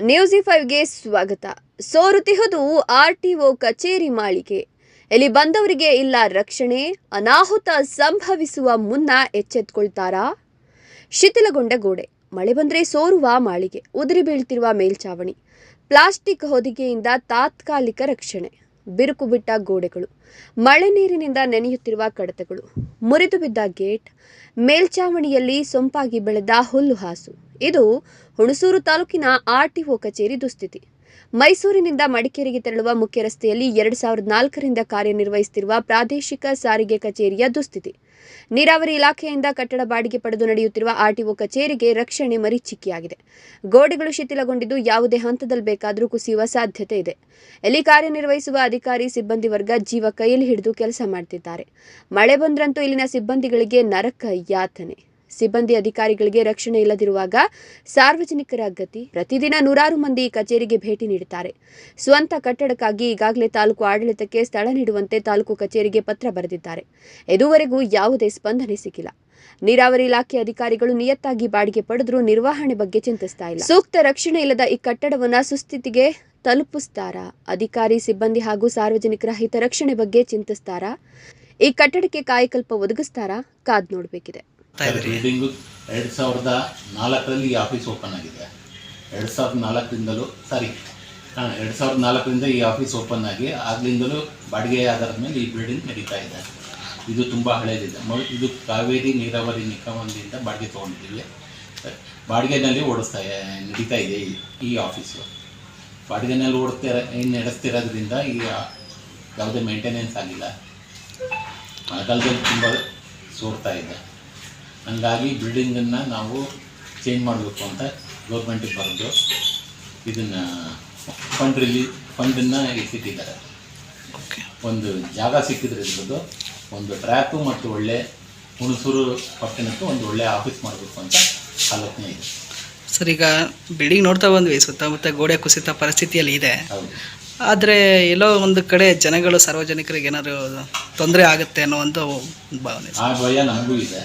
News ಫೈವ್ಗೆ ಸ್ವಾಗತ. ಸೋರುತಿಹುದು ಒ ಕಚೇರಿ ಮಾಳಿಗೆ. ಇಲ್ಲಿ ಬಂದವರಿಗೆ ಇಲ್ಲ ರಕ್ಷಣೆ, ಅನಾಹುತ ಸಂಭವಿಸುವ ಮುನ್ನ ಎಚ್ಚೆತ್ಕೊಳ್ತಾರಾ? ಶಿಥಿಲಗೊಂಡ ಗೋಡೆ. ಮಳೆ ಬಂದರೆ ಸೋರುವ ಮಾಳಿಗೆ. ಉದುರಿ ಬೀಳ್ತಿರುವ ಮೇಲ್ಚಾವಣಿ. ಪ್ಲಾಸ್ಟಿಕ್ ಹೊದಿಕೆಯಿಂದ ತಾತ್ಕಾಲಿಕ ರಕ್ಷಣೆ. ಬಿರುಕು ಬಿಟ್ಟ ಗೋಡೆಗಳು. ಮಳೆ ನೀರಿನಿಂದ ನೆನೆಯುತ್ತಿರುವ ಕಡತಗಳು. ಮುರಿದು ಬಿದ್ದ ಗೇಟ್. ಮೇಲ್ಚಾವಣಿಯಲ್ಲಿ ಸೊಂಪಾಗಿ ಬೆಳೆದ ಹುಲ್ಲು ಹಾಸು. ಇದು ಹುಣಸೂರು ತಾಲೂಕಿನ ಆರ್ಟಿಒ ಕಚೇರಿ ದುಸ್ಥಿತಿ. ಮೈಸೂರಿನಿಂದ ಮಡಿಕೇರಿಗೆ ತೆರಳುವ ಮುಖ್ಯ ರಸ್ತೆಯಲ್ಲಿ ಎರಡು ಸಾವಿರದ ನಾಲ್ಕರಿಂದ ಕಾರ್ಯನಿರ್ವಹಿಸುತ್ತಿರುವ ಪ್ರಾದೇಶಿಕ ಸಾರಿಗೆ ಕಚೇರಿಯ ದುಸ್ಥಿತಿ. ನೀರಾವರಿ ಇಲಾಖೆಯಿಂದ ಕಟ್ಟಡ ಬಾಡಿಗೆ ಪಡೆದು ನಡೆಯುತ್ತಿರುವ ಆರ್ಟಿಒ ಕಚೇರಿಗೆ ರಕ್ಷಣೆ ಮರಿಚಿಕ್ಕಿಯಾಗಿದೆ ಗೋಡೆಗಳು ಶಿಥಿಲಗೊಂಡಿದ್ದು ಯಾವುದೇ ಹಂತದಲ್ಲಿ ಬೇಕಾದರೂ ಕುಸಿಯುವ ಸಾಧ್ಯತೆ ಇದೆ. ಇಲ್ಲಿ ಕಾರ್ಯನಿರ್ವಹಿಸುವ ಅಧಿಕಾರಿ, ಸಿಬ್ಬಂದಿ ವರ್ಗ ಜೀವ ಕೈಯಲ್ಲಿ ಹಿಡಿದು ಕೆಲಸ ಮಾಡ್ತಿದ್ದಾರೆ. ಮಳೆ ಬಂದ್ರಂತೂ ಇಲ್ಲಿನ ಸಿಬ್ಬಂದಿಗಳಿಗೆ ನರಕ ಯಾತನೆ. ಸಿಬ್ಬಂದಿ ಅಧಿಕಾರಿಗಳಿಗೆ ರಕ್ಷಣೆ ಇಲ್ಲದಿರುವಾಗ ಸಾರ್ವಜನಿಕರ ಗತಿ. ಪ್ರತಿದಿನ ನೂರಾರು ಮಂದಿ ಕಚೇರಿಗೆ ಭೇಟಿ ನೀಡುತ್ತಾರೆ. ಸ್ವಂತ ಕಟ್ಟಡಕ್ಕಾಗಿ ಈಗಾಗಲೇ ತಾಲೂಕು ಆಡಳಿತಕ್ಕೆ ಸ್ಥಳ ನೀಡುವಂತೆ ತಾಲೂಕು ಕಚೇರಿಗೆ ಪತ್ರ ಬರೆದಿದ್ದಾರೆ. ಇದುವರೆಗೂ ಯಾವುದೇ ಸ್ಪಂದನೆ ಸಿಕ್ಕಿಲ್ಲ. ನೀರಾವರಿ ಇಲಾಖೆ ಅಧಿಕಾರಿಗಳು ನಿಯತ್ತಾಗಿ ಬಾಡಿಗೆ ಪಡೆದರೂ ನಿರ್ವಹಣೆ ಬಗ್ಗೆ ಚಿಂತಿಸ್ತಾ ಇಲ್ಲ. ಸೂಕ್ತ ರಕ್ಷಣೆ ಇಲ್ಲದ ಈ ಕಟ್ಟಡವನ್ನ ಸುಸ್ಥಿತಿಗೆ ತಲುಪಿಸ್ತಾರಾ? ಅಧಿಕಾರಿ, ಸಿಬ್ಬಂದಿ ಹಾಗೂ ಸಾರ್ವಜನಿಕರ ಹಿತರಕ್ಷಣೆ ಬಗ್ಗೆ ಚಿಂತಿಸ್ತಾರಾ? ಈ ಕಟ್ಟಡಕ್ಕೆ ಕಾಯಕಲ್ಪ ಒದಗಿಸ್ತಾರಾ? ಕಾದ್ ನೋಡಬೇಕಿದೆ. ಬಿಲ್ಡಿಂಗು ಎರಡು ಸಾವಿರದ ನಾಲ್ಕರಲ್ಲಿ ಈ ಆಫೀಸ್ ಓಪನ್ ಆಗಿದೆ. ಎರಡು ಸಾವಿರದ ನಾಲ್ಕರಿಂದಲೂ ಸಾರಿ ಹಾಂ ಎರಡು ಸಾವಿರದ ನಾಲ್ಕರಿಂದ ಈ ಆಫೀಸ್ ಓಪನ್ ಆಗಿ ಆಗ್ಲಿಂದಲೂ ಬಾಡಿಗೆ ಆಧಾರದ ಮೇಲೆ ಈ ಬಿಲ್ಡಿಂಗ್ ನಡೀತಾ ಇದೆ. ಇದು ತುಂಬ ಹಳೆಯದಿದೆ ಮ ಇದು ಕಾವೇರಿ ನೀರಾವರಿ ನಿಗಮದಿಂದ ಬಾಡಿಗೆ ತೊಗೊಂಡಿದ್ದೀವಿ. ಬಾಡಿಗೆನಲ್ಲಿ ಓಡಿಸ್ತಾ ನಡೀತಾ ಇದೆ ಈ- ಈ ಆಫೀಸು. ಬಾಡಿಗೆನಲ್ಲಿ ಓಡಿಸ್ತಿರ ಏನು ನಡೆಸ್ತಿರೋದ್ರಿಂದ ಈ ಯಾವುದೇ ಮೇಂಟೆನೆನ್ಸ್ ಆಗಿಲ್ಲ. ಮಳೆಗಾಲದಲ್ಲಿ ತುಂಬ ಸೋರ್ತಾ ಇದೆ. ಹಂಗಾಗಿ ಬಿಲ್ಡಿಂಗನ್ನು ನಾವು ಚೇಂಜ್ ಮಾಡಬೇಕು ಅಂತ ಗೌರ್ಮೆಂಟಿಗೆ ಬರೆದು ಇದನ್ನು ಫಂಡ್ ರಿಲೀ ಫಂಡನ್ನು ಇಟ್ಟಿದ್ದಾರೆ. ಒಂದು ಜಾಗ ಸಿಕ್ಕಿದ್ರೆ ಇದ್ರದ್ದು ಒಂದು ಟ್ರ್ಯಾಕು ಮತ್ತು ಒಳ್ಳೆ ಹುಣಸೂರು ಪಟ್ಟಣಕ್ಕೆ ಒಂದು ಒಳ್ಳೆ ಆಫೀಸ್ ಮಾಡಬೇಕು ಅಂತ ಆಲೋಚನೆ ಇದೆ. ಸರ್ ಈಗ ಬಿಲ್ಡಿಂಗ್ ನೋಡ್ತಾ ಬಂದ್ವಿ ಸುತ್ತಮುತ್ತ ಗೋಡೆ ಕುಸಿತ ಪರಿಸ್ಥಿತಿಯಲ್ಲಿ ಇದೆ. ಆದರೆ ಎಲ್ಲೋ ಒಂದು ಕಡೆ ಜನಗಳು ಸಾರ್ವಜನಿಕರಿಗೆ ಏನಾದರೂ ತೊಂದರೆ ಆಗುತ್ತೆ ಅನ್ನೋ ಒಂದು ಭಾವನೆ ಆ ಭಯ ನಮಗೂ ಇದೆ.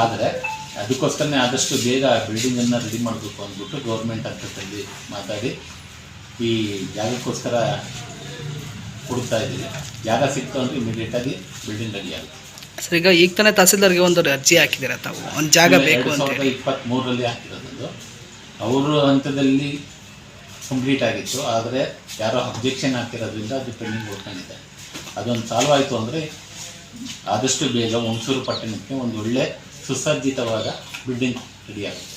ಆದರೆ ಅದಕ್ಕೋಸ್ಕರನೇ ಆದಷ್ಟು ಬೇಗ ಬಿಲ್ಡಿಂಗನ್ನು ರೆಡಿ ಮಾಡಬೇಕು ಅಂದ್ಬಿಟ್ಟು ಗೌರ್ಮೆಂಟ್ ಹಂತದಲ್ಲಿ ಮಾತಾಡಿ ಈ ಜಾಗಕ್ಕೋಸ್ಕರ ಕೊಡ್ತಾ ಇದ್ದೀವಿ. ಜಾಗ ಸಿಕ್ತು ಅಂದರೆ ಇಮಿಡಿಯೇಟಾಗಿ ಬಿಲ್ಡಿಂಗ್ ರೆಡಿ ಆಗುತ್ತೆ. ಸರ್ ಈಗ ಈಗ ತಾನೇ ತಹಸೀಲ್ದಾರ್ಗೆ ಒಂದು ಅರ್ಜಿ ಹಾಕಿದ್ದೀರಾ ತಾವು? ಒಂದು ಜಾಗ ಬೇಕು ಅಂತ ಸಾವಿರದ ಇಪ್ಪತ್ತ್ಮೂರರಲ್ಲಿ ಹಾಕಿರೋದು ಅವರ ಹಂತದಲ್ಲಿ ಕಂಪ್ಲೀಟ್ ಆಗಿತ್ತು. ಆದರೆ ಯಾರೋ ಅಬ್ಜೆಕ್ಷನ್ ಹಾಕಿರೋದ್ರಿಂದ ಅದು ಪೆಂಡಿಂಗ್ ಉಳ್ಕೊಂಡಿದೆ ಅದೊಂದು ಸಾಲ್ವ್ ಆಯಿತು ಅಂದರೆ ಆದಷ್ಟು ಬೇಗ ಹುಣಸೂರು ಪಟ್ಟಣಕ್ಕೆ ಒಂದು ಒಳ್ಳೆ ಸುಸಜ್ಜಿತವಾದ ಬಿಲ್ಡಿಂಗ್ ರೆಡಿ ಆಗುತ್ತೆ.